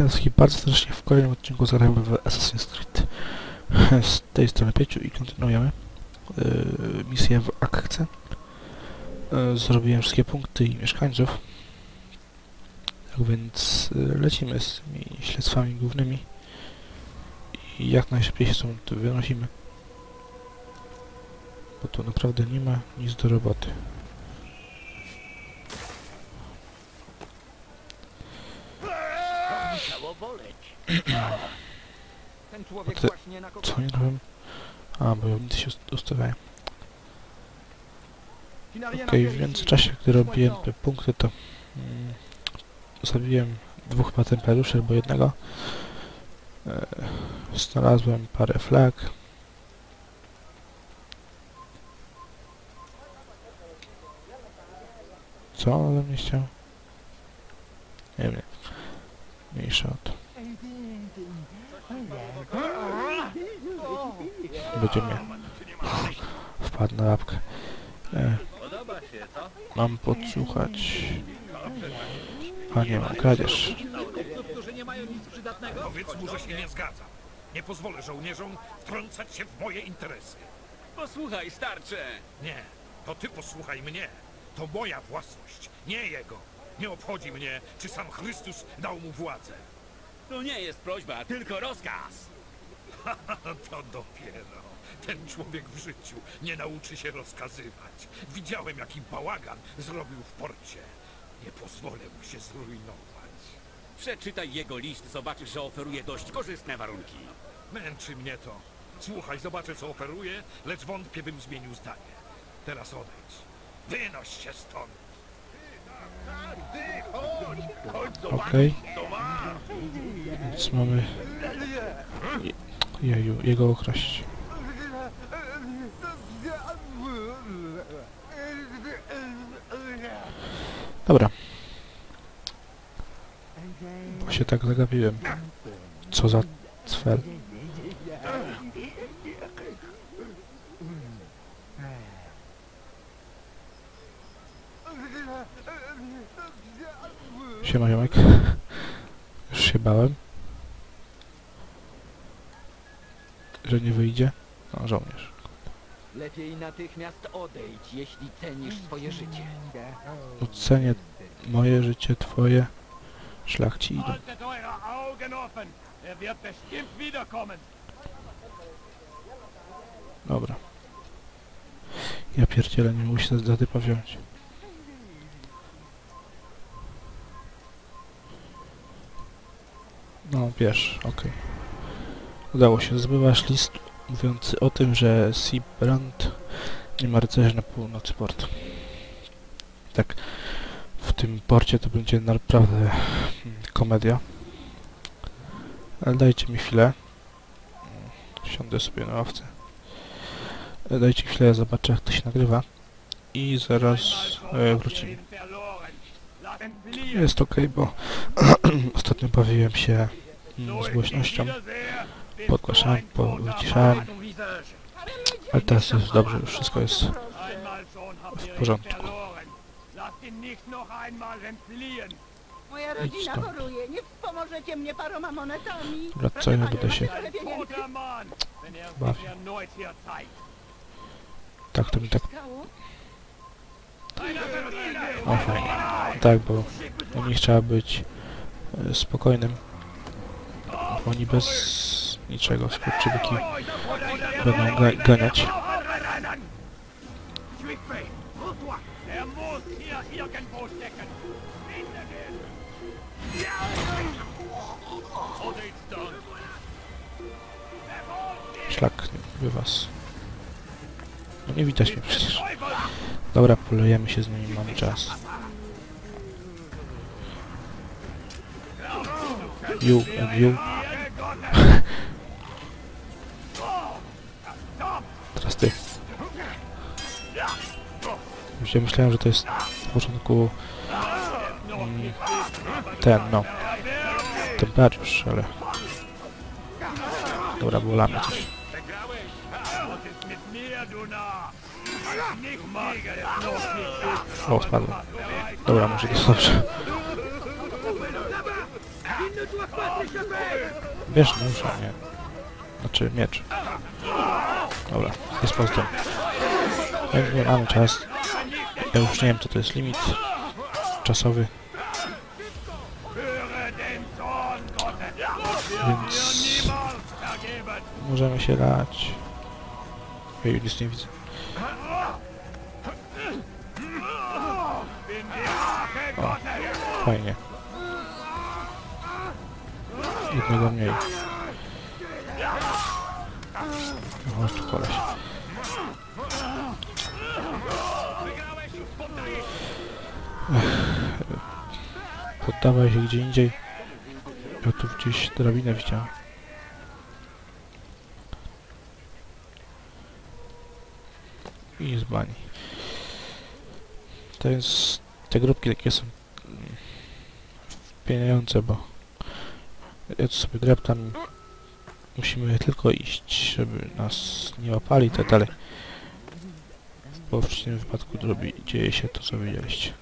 Witam wszystkich bardzo serdecznie w kolejnym odcinku zagrajmy w Assassin's Creed z tej strony 5 i kontynuujemy yy, misję w Akce. Yy, zrobiłem wszystkie punkty i mieszkańców. Tak więc yy, lecimy z tymi śledztwami głównymi i jak najszybciej się stąd wynosimy. Bo tu naprawdę nie ma nic do roboty. Musiało boleć. Ten A człowiek ty- Co nie robię? A, bo nic się ust- ustawiają. Okej, w międzyczasie, gdy robiłem te punkty, to mm, zabiłem dwóch chyba templariuszy albo jednego. E, znalazłem parę flag. Co on ode mnie chciał? Nie wiem, nie. Mniejsza o to. Będzie mnie wpadł na łapkę. E, mam podsłuchać. A nie, mam kradzież. Powiedz mu, że się nie zgadza. Nie pozwolę żołnierzom wtrącać się w moje interesy. Posłuchaj, starcze! Nie, to ty posłuchaj mnie. To moja własność, nie jego. Nie obchodzi mnie, czy sam Chrystus dał mu władzę. To nie jest prośba, tylko rozkaz! to dopiero. Ten człowiek w życiu nie nauczy się rozkazywać. Widziałem, jaki bałagan zrobił w porcie. Nie pozwolę mu się zrujnować. Przeczytaj jego list, zobaczysz, że oferuje dość korzystne warunki. Męczy mnie to. Słuchaj, zobaczę, co oferuje, lecz wątpię, bym zmienił zdanie. Teraz odejdź. Wynoś się stąd. Okej. Więc mamy... Je- Jeju, jego okraść. Dobra. Bo się tak zagapiłem. Co za cwer. Siema, ziomek. Już się bałem. Że nie wyjdzie. No, żołnierz. Lepiej natychmiast odejdź, jeśli cenisz swoje życie. Ocenię moje życie, twoje. Szlach ci idą. Haltet eure Augen offen. Er wird bestimmt wiederkommen. Dobra. Ja pierdzielę, nie muszę za typa wziąć. No, wiesz, okej. Udało się. Zbywasz list mówiący o tym, że Seabrand nie ma rycerzy na północy portu. Tak, w tym porcie to będzie naprawdę mm, komedia. Ale dajcie mi chwilę. Siądę sobie na ławce. Dajcie chwilę, ja zobaczę jak to się nagrywa. I zaraz e, wrócimy. Jest ok, bo ostatnio bawiłem się mm, z głośnością. Podgłaszałem, po, wyciszałem. Ale teraz jest dobrze, już wszystko jest w porządku. Moja rodzina stąd. choruje. Nie wspomożecie mnie paroma monetami. Dobra, co ja będę się bawił. Tak, to mi tak... O, fajnie. Tak, bo oni chciała być e, spokojnym. Oni bez niczego skurczybyki będą ga ganiać. Szlak by was. No nie widać mnie przecież. Dobra, polejemy się z nimi, mamy czas. You and you. Ja myślałem, że to jest na początku mm, ten, no. Templariusz, ale... Dobra, było lamy coś. O, spadłem. Dobra, może to dobrze. Nóż, a nie. Znaczy miecz. Dobra, jest pozdro. Jak nie mamy czas. Ja już nie wiem co to jest limit czasowy. Więc możemy się dać. Ej, nic nie widzę. O, fajnie. Jednego mniej. Chodź tu koleś. Poddawaj się gdzie indziej. Ja tu gdzieś drabinę widziałem. I z bani. To jest... Te grupki takie są... Wpieniające, bo... Ja tu sobie dreptam. Musimy tylko iść, żeby nas nie łapali i tak dalej. Bo w przeciwnym wypadku drobi, dzieje się to, co widzieliście.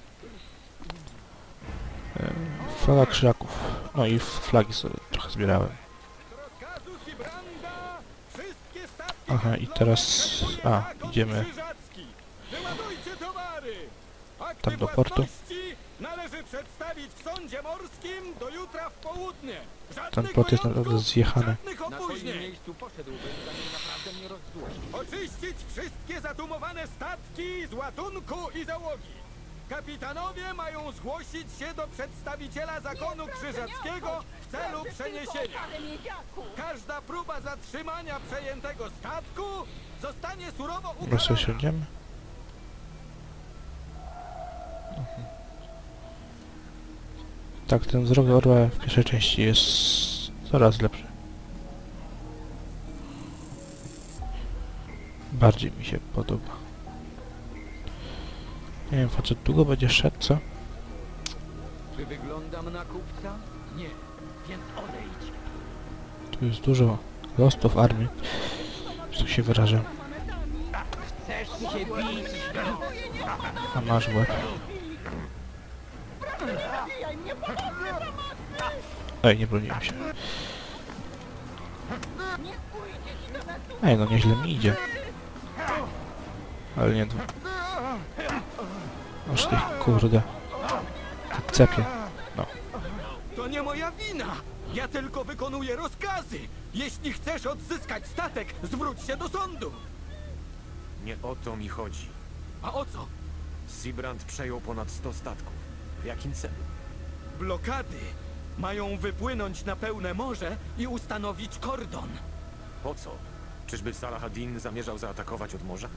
E, Flaga krzyżaków. No i flagi sobie trochę zbierałem. Aha, i teraz... A, idziemy Tam do portu. Ten plot jest naprawdę zjechany. Oczyścić wszystkie zatumowane statki z łatunku i załogi. Kapitanowie mają zgłosić się do przedstawiciela zakonu krzyżackiego w celu przeniesienia. Każda próba zatrzymania przejętego statku zostanie surowo sobie ukarana. siądziemy? Mhm. Tak, ten wzrok orła w pierwszej części jest coraz lepszy. Bardziej mi się podoba. Nie wiem, facet długo będzie szedł, co? Czy wyglądam na kupca? Nie, więc odejdź. Tu jest dużo lostów armii. że Tak się wyrażę. Chcesz się bić? A masz łeb. Ej, nie broniłem się. Ej, no nieźle mi idzie. Ale nie... Aż ty kurde. Ty cepie. To nie moja wina! Ja tylko wykonuję rozkazy! Jeśli chcesz odzyskać statek, zwróć się do sądu! Nie o to mi chodzi. A o co? Sibrand przejął ponad 100 statków. W jakim celu? Blokady mają wypłynąć na pełne morze i ustanowić kordon. Po co? Czyżby Salah ad-Din zamierzał zaatakować od morza?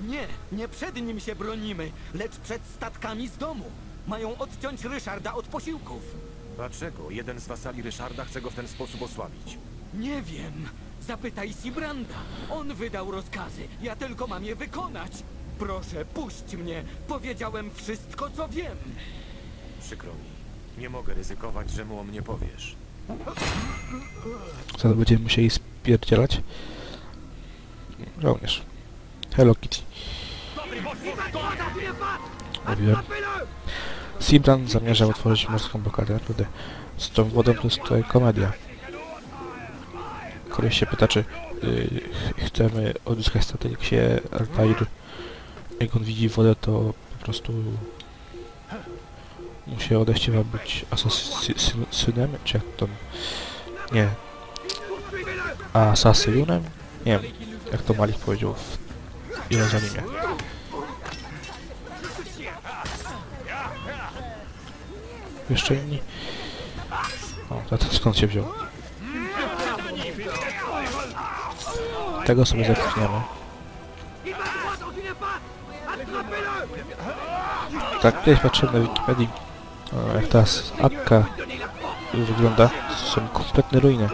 Nie, nie przed nim się bronimy, lecz przed statkami z domu. Mają odciąć Ryszarda od posiłków. Dlaczego jeden z wasali Ryszarda chce go w ten sposób osłabić? Nie wiem. Zapytaj Sibranda. On wydał rozkazy. Ja tylko mam je wykonać. Proszę, puść mnie. Powiedziałem wszystko, co wiem. Przykro mi. Nie mogę ryzykować, że mu o mnie powiesz. Zaraz będziemy musieli spierdzielać. Żołnierz. Hello Kitty. Mówiłem. Sibran zamierzał otworzyć morską blokadę. Naprawdę. Z tą wodą to jest tutaj komedia. Koleś się pyta, czy y, ch- chcemy odzyskać statek, się Altair, jak on widzi wodę, to po prostu mu się odechciewa być asasynem, czy jak to... Nie. Asasyjunem? Nie wiem, jak to Malik powiedział w Jerozolimie. Jeszcze inni? O, za to skąd się wziął? Tego sobie zepchniemy. Tak, kiedyś patrzyłem na Wikipedii, o, jak teraz Akka wygląda. To są kompletne ruiny.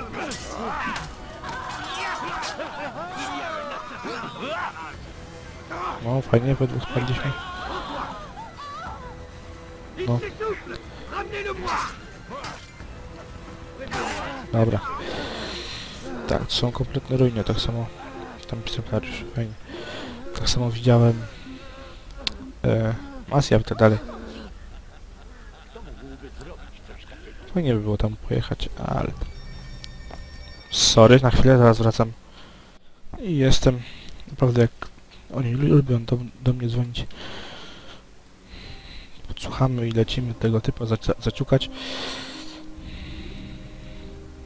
Fajnie, we dwóch spadliśmy. No. Dobra. Tak, to są kompletne ruiny, tak samo tam egzemplariusz, fajnie. Tak samo widziałem e, Masja i tak dalej. Fajnie by było tam pojechać, ale... Sorry, na chwilę, zaraz wracam. I jestem. Naprawdę jak oni lu- lubią do, do mnie dzwonić. Podsłuchamy i lecimy tego typa zacia- zaciukać.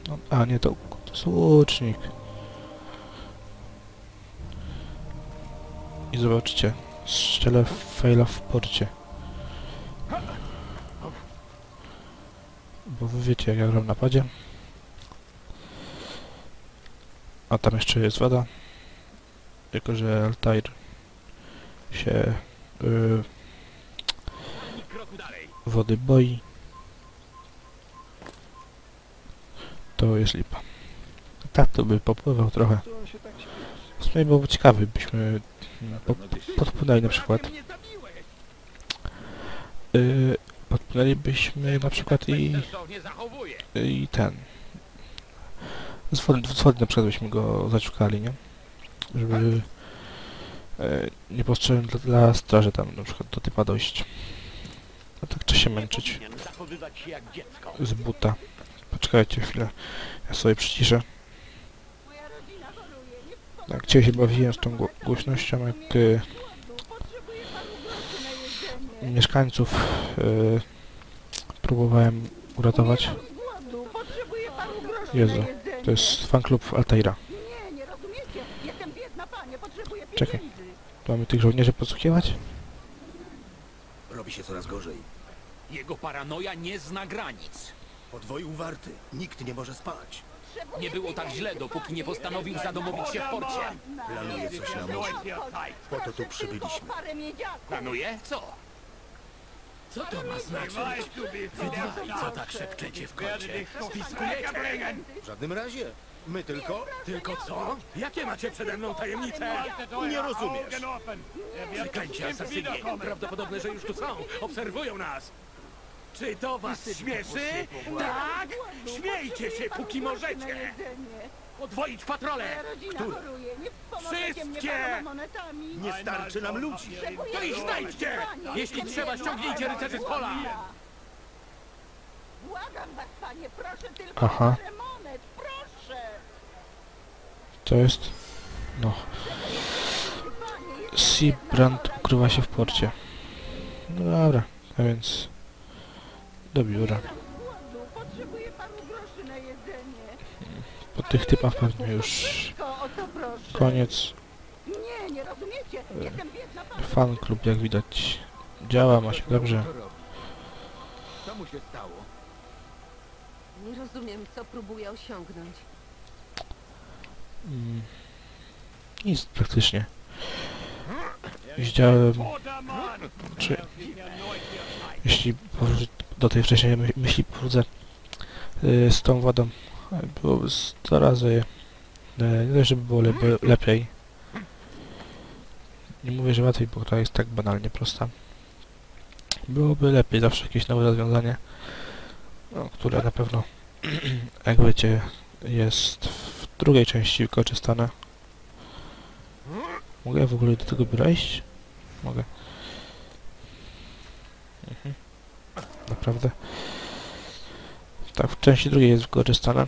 No, a nie, to, to. I zobaczcie, strzelę faila w porcie. Bo wy wiecie jak ja gram napadzie. A tam jeszcze jest woda. Jako, że Altair się y, dalej. wody boi, to jest lipa. Tak to by popływał trochę. W sumie byłoby ciekawy, byśmy po, podpłynęli na przykład. Prawie mnie zabiłeś. Y, podpłynęlibyśmy na przykład i, i ten. Z wody, z wody na przykład byśmy go zaciukali, nie? Żeby e, nie postrzegłem dla, dla straży tam na przykład do typa dojść. A tak trzeba się męczyć z buta. Poczekajcie chwilę, ja sobie przyciszę. Tak, dzisiaj się bawiłem z tą gło- głośnością, jak y, mieszkańców y, próbowałem uratować. Jezu. To jest fanklub Altaira. Nie, nie rozumiecie. Jestem biedna panie. Potrzebuję Czekaj. pieniędzy. Mamy tych żołnierzy podsłuchiwać? Robi się coraz gorzej. Jego paranoja nie zna granic. Podwoił warty. Nikt nie może spać. Nie było tak źle, dopóki nie postanowił zadomowić się w porcie. Planuje coś na morzu. Po to tu przybyliśmy. Planuje? Co? Co to ma znaczyć? Wydwaj, co tak szepczecie w kącie? Spiskujecie? W żadnym razie. My tylko... Tylko co? Jakie macie przede mną tajemnice? Nie rozumiesz. Przeklęci asasyni. Prawdopodobne, że już tu są. Obserwują nas. Czy to was śmieszy? Tak? Śmiejcie się, póki możecie. Podwoić patrole. Które? choruje. Nie pomożecie mnie Wszystkie! Nie starczy nam ludzi. To ich znajdźcie! Jeśli trzeba, ściągnijcie rycerzy z pola. Błagam was, panie, proszę tylko Aha. o parę monet, proszę! To jest... No. Seabrand ukrywa się w porcie. No dobra, a więc... Do biura. Po tych typach pewnie już koniec. Fan klub jak widać działa, ma się dobrze. Co mu się stało? Nie rozumiem, co próbuje osiągnąć. Mm, nic praktycznie. Widziałem, czy jeśli do tej wcześniej my- myśli powrócę y, z tą wodą, byłoby 100 razy nie dość, żeby było le lepiej. Nie mówię, że łatwiej, bo ta jest tak banalnie prosta. Byłoby lepiej, zawsze jakieś nowe rozwiązanie, no, które na pewno, jak wiecie, jest w drugiej części wykorzystane. Mogę w ogóle do tego biura iść? Mogę. Mhm. Naprawdę. Tak, w części drugiej jest wykorzystane.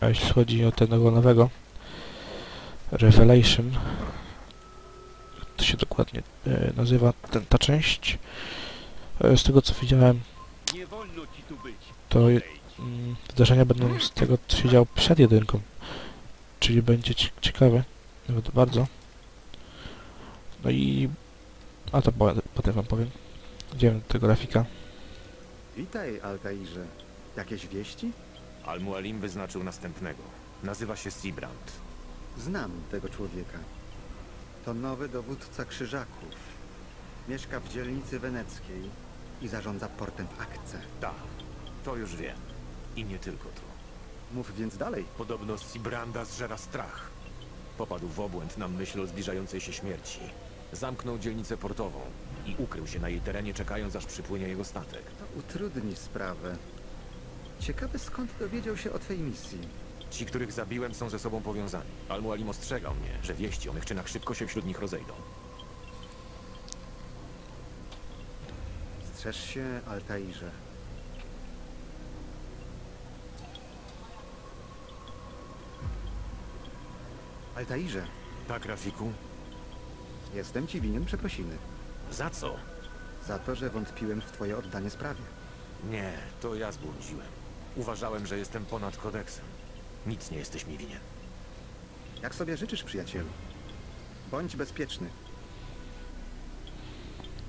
A jeśli chodzi o tego nowego Revelation, jak to się dokładnie e, nazywa ten, ta część, e, z tego co widziałem, to mm, zdarzenia będą z tego, co się działo przed jedynką. Czyli będzie cie- ciekawe, nawet bardzo. No i... A to po, potem wam powiem. Idziemy do tego grafika. Witaj, Altairze. Jakieś wieści? Al-Mualim wyznaczył następnego. Nazywa się Seabrand. Znam tego człowieka. To nowy dowódca krzyżaków. Mieszka w dzielnicy weneckiej i zarządza portem w Akce. Tak, to już wiem. I nie tylko to. Mów więc dalej. Podobno Seabranda zżera strach. Popadł w obłęd na myśl o zbliżającej się śmierci. Zamknął dzielnicę portową i ukrył się na jej terenie, czekając aż przypłynie jego statek. To utrudni sprawę. Ciekawe skąd dowiedział się o twej misji. Ci, których zabiłem, są ze sobą powiązani. Al-Mualim ostrzegał mnie, że wieści o mych czynach szybko się wśród nich rozejdą. Strzeż się, Altairze. Altairze, Tak, Rafiku? jestem ci winien przeprosiny. Za co? Za to, że wątpiłem w twoje oddanie sprawie. Nie, to ja zbłądziłem. Uważałem, że jestem ponad kodeksem. Nic nie jesteś mi winien. Jak sobie życzysz, przyjacielu. Bądź bezpieczny.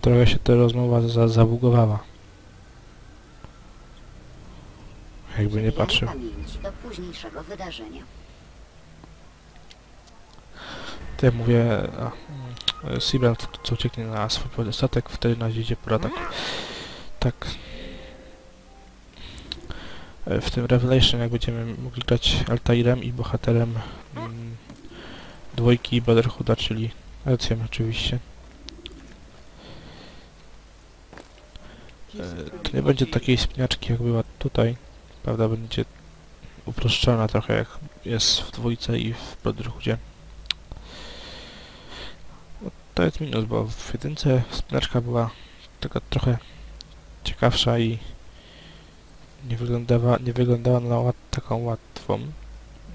Trochę się ta rozmowa za zabugowała. Jakby nie patrzył. do późniejszego wydarzenia. To ja mówię, mm, Seabrand, co ucieknie na swój płynny statek, wtedy nadjedzie po atak. Tak. E, W tym Revelation, jak będziemy mogli grać Altairem i bohaterem mm, dwójki Brotherhooda, czyli Ecjem oczywiście. E, To nie będzie takiej spinaczki, jak była tutaj. Prawda, będzie uproszczona trochę, jak jest w dwójce i w Brotherhoodzie. To jest minus, bo w jedynce spinaczka była taka trochę ciekawsza i nie wyglądała, nie wyglądała na łat, taką łatwą.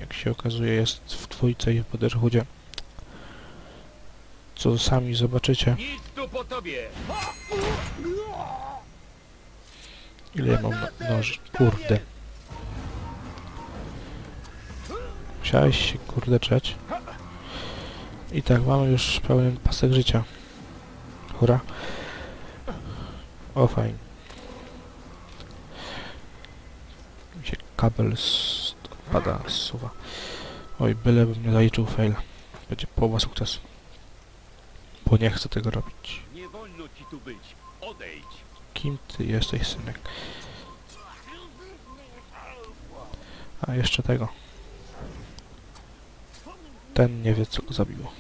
Jak się okazuje jest w dwójce i w Brotherhoodzie. Co sami zobaczycie. Ile ja mam no- noży? Kurde. Musiałeś się kurde czeć. I tak, mamy już pełen pasek życia. Hurra. O, fajnie. Mi się kabel z... pada, zsuwa. Oj, bylebym nie zaliczył fail. Będzie połowa sukcesu. Bo nie chcę tego robić. Nie wolno ci tu być. Odejdź. Kim ty jesteś, synek? A jeszcze tego. Ten nie wie, co go zabiło.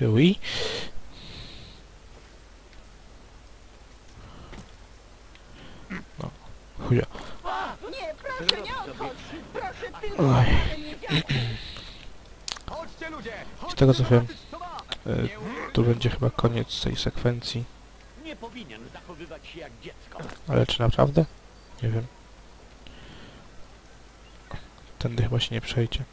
Yy, oui. No, chuja. Nie, proszę, nie odchodź! Proszę, tylko Oj. Z tego co wiem, yy, tu będzie chyba koniec tej sekwencji. Nie powinien zachowywać się jak dziecko. Ale czy naprawdę? Nie wiem. Tędy chyba się nie przejdzie.